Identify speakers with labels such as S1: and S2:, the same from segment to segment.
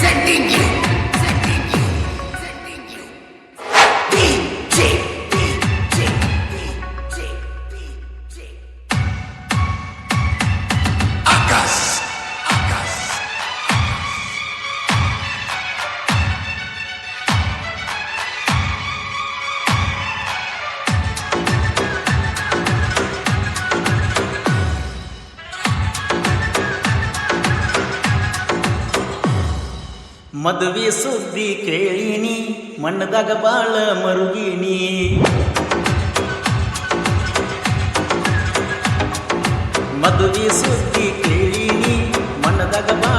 S1: 坚定你
S2: ಮದುವೆ ಸುದ್ದಿ ಕೇಳಿನಿ ಮಣ್ಣದಾಗ ಬಾಳ ಮರುಗಿನಿ. ಮದುವೆ ಸುದ್ದಿ ಕೇಳಿನಿ ಮಣ್ಣದಾಗ ಬಾಳ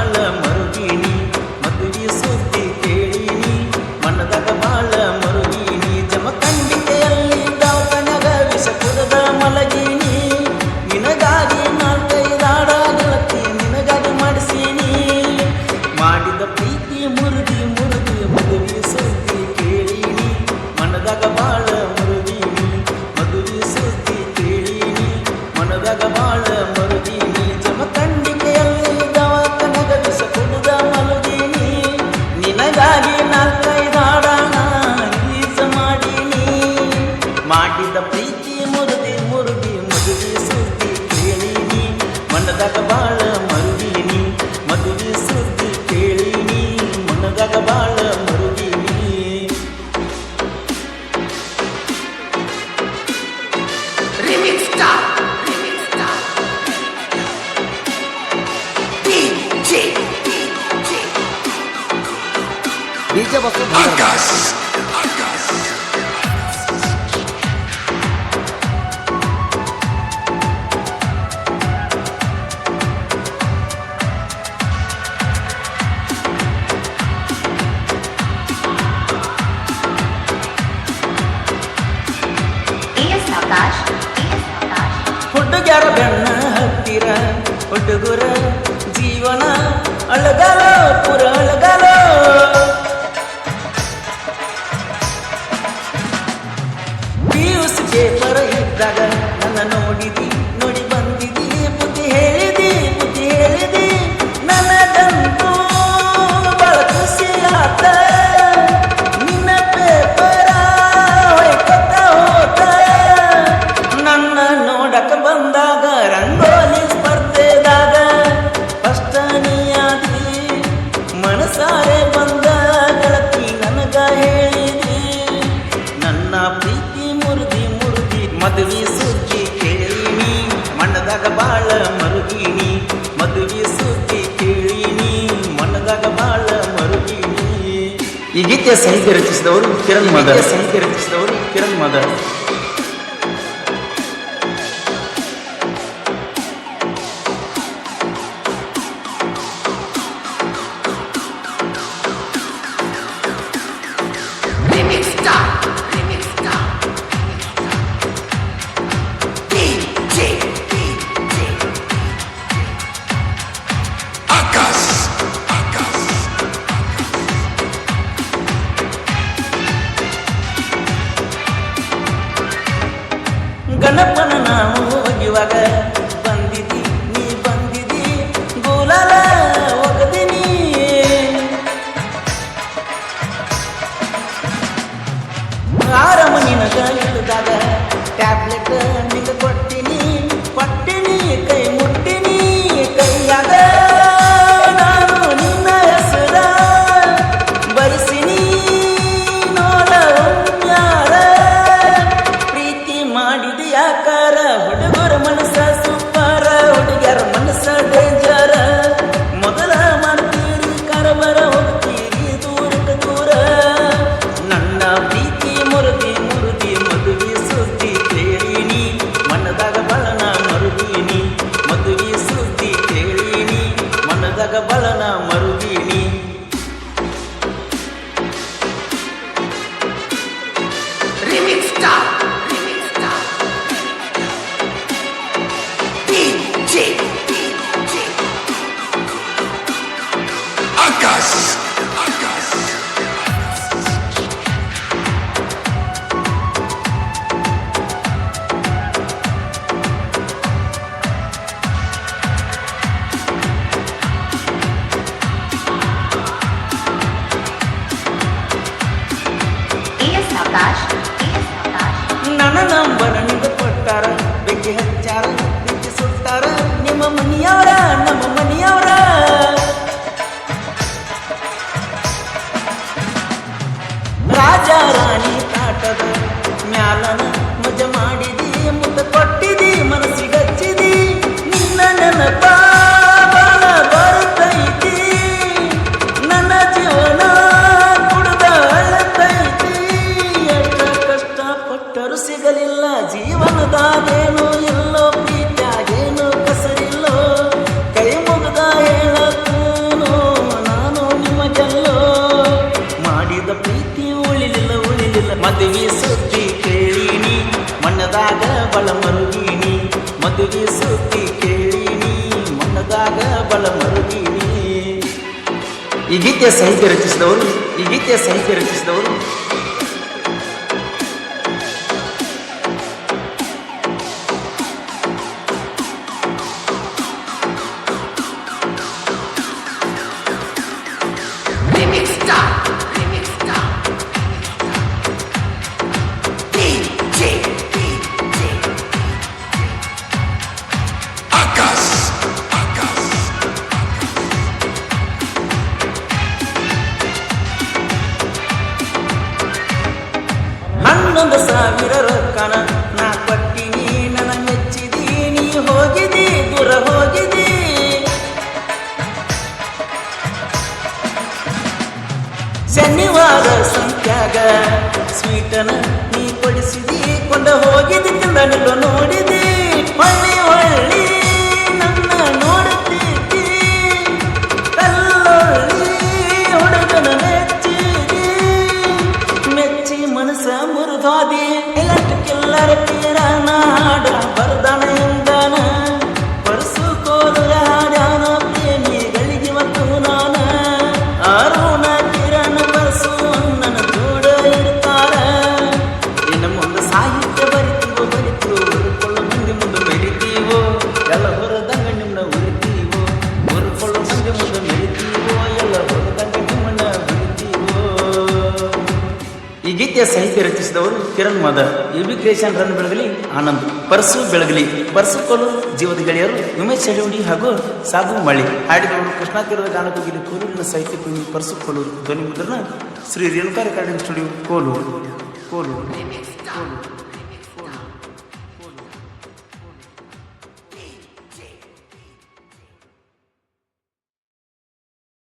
S3: டிஜே பஸ்
S2: ಹುಡುಗರ ಬೆಣ್ಣ ಹತ್ತಿರ ಹುಡುಗರ ಜೀವನ ಅಳಗಲ ಪುರ ಈ ಗೀತೆಯ ಸಂಗೀತ ರಚಿಸಿದವರು ಕಿರಣ್ ಮದ ಸಂಗೀತ ರಚಿಸಿದವರು ಕಿರಣ್
S1: ಮದ
S2: ಗಣಪನ ನಾನು ಹೋಗಿವಾಗ తగబలన మరుగిని ಬಳ ಮರುಗಿನಿ ಮದುವೆ ಸುದ್ದಿ ಕೇಳಿನಿ, ಮನದಾಗ ಬಲ ಮರುಗಿನಿ ಈ ಗೀತೆಯ ಸಾಹಿತ್ಯ ರಚಿಸಿದವರು, ಈ ಗೀತೆಯ ಸಾಹಿತ್ಯ ರಚಿಸಿದವರು ಹನ್ನೊಂದು ಸಾವಿರ ರೊಕ್ಕನ ನಾ ಕೊಟ್ಟಿನಿ ನನ್ನ ಮೆಚ್ಚಿದೀನಿ ಹೋಗಿದೆ, ದೂರ ಹೋಗಿದೆ. ಶನಿವಾರ ಸಂತ್ಯಾಗ ಸ್ವೀಟನ ನೀ ಕೊಡಿಸಿದಿ, ಕೊಂಡ ಹೋಗಿದ್ದು ನೋಡಿದಿ. ಹೊಳ್ಳಿ ಹೊಳ್ಳಿ ಈ ಗೀತೆಯ ಸಾಹಿತ್ಯ ರಚಿಸಿದವರು ಕಿರಣ್ ಮದರ್. ಯುಬಿ ಕ್ರಿಯೇಷನ್ ರನ್ ಬೆಳಗಲಿ ಆನಂದ್. ಪರ್ಸು ಬೆಳಗಲಿ. ಪರ್ಸು ಕೊಲು ಜೀವದ ಗೆಳೆಯರು ಉಮೇಶ್ ಚಳಿಹುಡಿ ಹಾಗೂ ಸಾಧು ಮಳಿ ಹಾಡಿದವರು ಕೃಷ್ಣಾ ತೀರದ ಗಾನಕೋಗಿಲಿ ಕೋಲೂರಿನ ಸಾಹಿತ್ಯ ಪ್ರೇಮಿ ಪರ್ಸು ಕೋಲೂರು ಧ್ವನಿ ಮುದ್ರಣ Shri Renuka recording studio Koluru. Koluru.
S1: star.